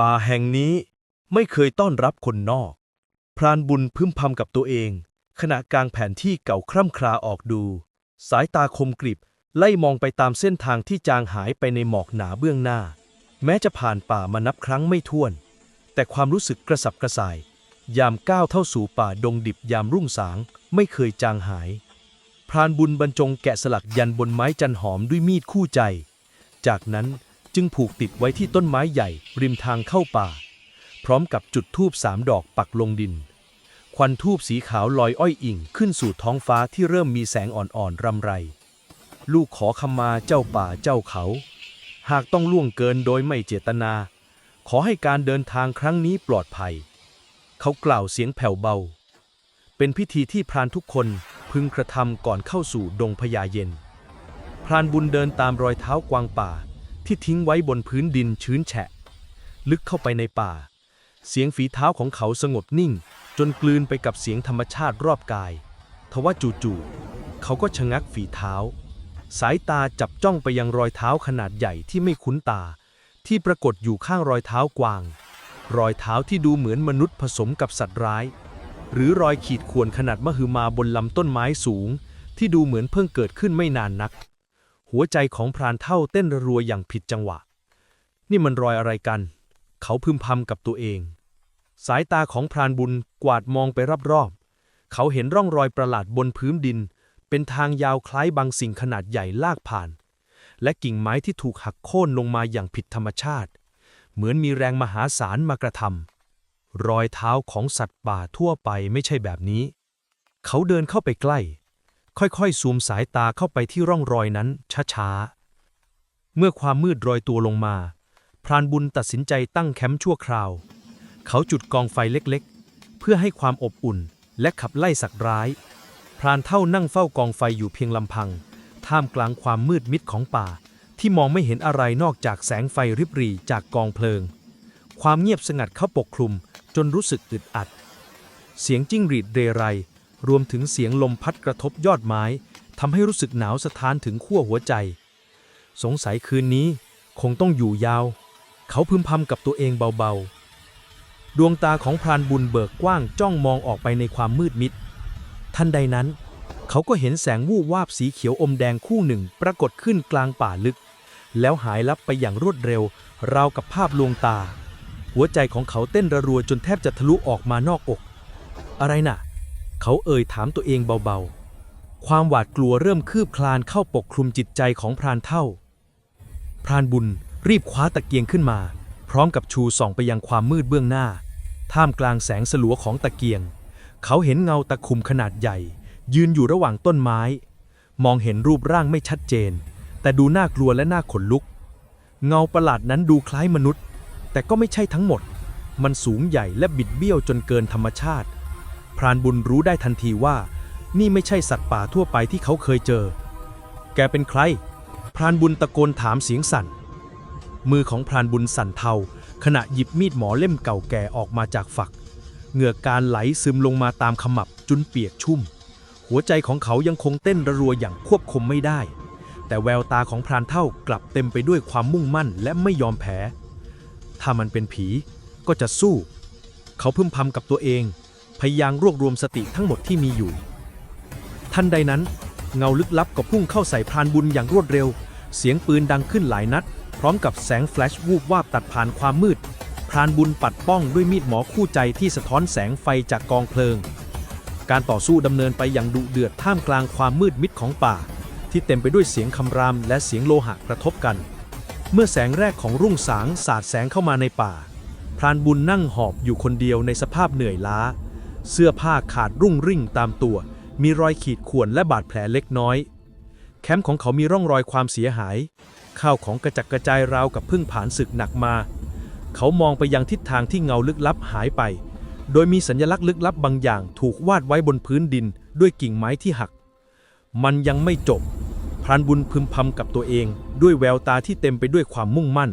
ป่าแห่งนี้ไม่เคยต้อนรับคนนอก พรานบุญพึมพำกับตัวเอง ขณะกลางแผนที่เก่าคร่ำคราออกดู สายตาคมกริบไล่มองไปตามเส้นทางที่จางหายไปในหมอกหนาเบื้องหน้า แม้จะผ่านป่ามานับครั้งไม่ถ้วน แต่ความรู้สึกกระสับกระส่าย ยามก้าวเท่าสู่ป่าดงดิบยามรุ่งสาง ไม่เคยจางหาย พรานบุญบรรจงแกะสลักยันบนไม้จันหอมด้วยมีดคู่ใจ จากนั้น จึงผูกติดไว้ที่ต้นไม้ใหญ่ริมทางเข้าป่า พร้อมกับจุดธูปสามดอกปักลงดิน ควันธูปสีขาวลอยอ้อยอิ่งขึ้นสู่ท้องฟ้าที่เริ่มมีแสงอ่อนๆรำไร ลูกขอขมาเจ้าป่าเจ้าเขา หากต้องล่วงเกินโดยไม่เจตนา ขอให้การเดินทางครั้งนี้ปลอดภัย เขากล่าวเสียงแผ่วเบา เป็นพิธีที่พรานทุกคนพึงกระทำก่อนเข้าสู่ดงพญาเย็น พรานบุญเดินตามรอยเท้ากวางป่า ที่ทิ้งไว้บนพื้นดินชื้นแฉะ ลึกเข้าไปในป่า เสียงฝีเท้าของเขาสงบนิ่ง จนกลืนไปกับเสียงธรรมชาติรอบกาย ทว่าจู่ๆเขาก็ชะงักฝีเท้า สายตาจับจ้องไปยังรอยเท้าขนาดใหญ่ที่ไม่คุ้นตา ที่ปรากฏอยู่ข้างรอยเท้ากวาง รอยเท้าที่ดูเหมือนมนุษย์ผสมกับสัตว์ร้าย หรือรอยขีดข่วนขนาดมหึมาบนลำต้นไม้สูง ที่ดูเหมือนเพิ่งเกิดขึ้นไม่นานนัก หัวใจของพรานเท่าเต้นรัวอย่างผิดจังหวะ นี่มันรอยอะไรกัน เขาพึมพำกับตัวเอง สายตาของพรานบุญกวาดมองไปรอบๆ เขาเห็นร่องรอยประหลาดบนพื้นดิน เป็นทางยาวคล้ายบางสิ่งขนาดใหญ่ลากผ่าน และกิ่งไม้ที่ถูกหักโค่นลงมาอย่างผิดธรรมชาติ เหมือนมีแรงมหาศาลมากระทำรอยเท้าของสัตว์ป่าทั่วไปไม่ใช่แบบนี้ เขาเดินเข้าไปใกล้ ค่อยๆ ซูมสายตาเข้าไปที่ร่องรอยนั้นช้าๆ เมื่อความมืดโรยตัวลงมา พรานบุญตัดสินใจตั้งแคมป์ชั่วคราว เขาจุดกองไฟเล็กๆ เพื่อให้ความอบอุ่นและขับไล่สัตว์ร้าย พรานเท่านั่งเฝ้ากองไฟอยู่เพียงลำพัง ท่ามกลางความมืดมิดของป่า ที่มองไม่เห็นอะไรนอกจากแสงไฟริบหรี่จากกองเพลิง ความเงียบสงัดเข้าปกคลุมจนรู้สึกอึดอัด เสียงจิ้งหรีดเรไร รวมถึงเสียงลมพัดกระทบยอดไม้ทำให้รู้สึกหนาวสะท้านถึงขั้วหัวใจ สงสัยคืนนี้คงต้องอยู่ยาว เขาพึมพำกับตัวเองเบาๆ ดวงตาของพรานบุญเบิกกว้างจ้องมองออกไปในความมืดมิด ทันใดนั้น เขาก็เห็นแสงวูบวาบสีเขียวอมแดงคู่หนึ่งปรากฏขึ้นกลางป่าลึก แล้วหายลับไปอย่างรวดเร็ว ราวกับภาพลวงตา หัวใจของเขาเต้นระรัวจนแทบจะทะลุออกมานอกอก อะไรน่ะ เขาเอ่ยถามตัวเองเบาๆ ความหวาดกลัวเริ่มคืบคลานเข้าปกคลุมจิตใจของพรานเท่า พรานบุญรีบคว้าตะเกียงขึ้นมา พร้อมกับชูส่องไปยังความมืดเบื้องหน้า ท่ามกลางแสงสลัวของตะเกียง เขาเห็นเงาตะคุมขนาดใหญ่ ยืนอยู่ระหว่างต้นไม้ มองเห็นรูปร่างไม่ชัดเจน แต่ดูน่ากลัวและน่าขนลุก เงาประหลาดนั้นดูคล้ายมนุษย์ แต่ก็ไม่ใช่ทั้งหมด มันสูงใหญ่และบิดเบี้ยวจนเกินธรรมชาติ พรานบุญรู้ได้ทันทีว่า นี่ไม่ใช่สัตว์ป่าทั่วไปที่เขาเคยเจอ แกเป็นใคร พรานบุญตะโกนถามเสียงสั่น มือของพรานบุญสั่นเทา ขณะหยิบมีดหมอเล่มเก่าแก่ออกมาจากฝัก เหงื่อการไหลซึมลงมาตามขมับจนเปียกชุ่ม หัวใจของเขายังคงเต้นระรัวอย่างควบคุมไม่ได้ แต่แววตาของพรานเท่ากลับเต็มไปด้วยความมุ่งมั่นและไม่ยอมแพ้ ถ้ามันเป็นผีก็จะสู้ เขาพึมพำกับตัวเอง พยายามรวบรวมสติทั้งหมดที่มีอยู่ ทันใดนั้น เงาลึกลับก็พุ่งเข้าใส่พรานบุญอย่างรวดเร็ว เสียงปืนดังขึ้นหลายนัด พร้อมกับแสงแฟลชวูบวาบตัดผ่านความมืด พรานบุญปัดป้องด้วยมีดหมอคู่ใจที่สะท้อนแสงไฟจากกองเพลิง การต่อสู้ดำเนินไปอย่างดุเดือดท่ามกลางความมืดมิดของป่า ที่เต็มไปด้วยเสียงคำรามและเสียงโลหะกระทบกัน เมื่อแสงแรกของรุ่งสางสาดแสงเข้ามาในป่า พรานบุญนั่งหอบอยู่คนเดียวในสภาพเหนื่อยล้า เสื้อผ้าขาดรุ่งริ่งตามตัว มีรอยขีดข่วนและบาดแผลเล็กน้อย แคมป์ของเขามีร่องรอยความเสียหาย ข้าวของกระจัดกระจายราวกับพึ่งผ่านศึกหนักมา เขามองไปยังทิศทางที่เงาลึกลับหายไป โดยมีสัญลักษณ์ลึกลับบางอย่างถูกวาดไว้บนพื้นดินด้วยกิ่งไม้ที่หัก มันยังไม่จบ พรานบุญพึมพำกับตัวเอง ด้วยแววตาที่เต็มไปด้วยความมุ่งมั่น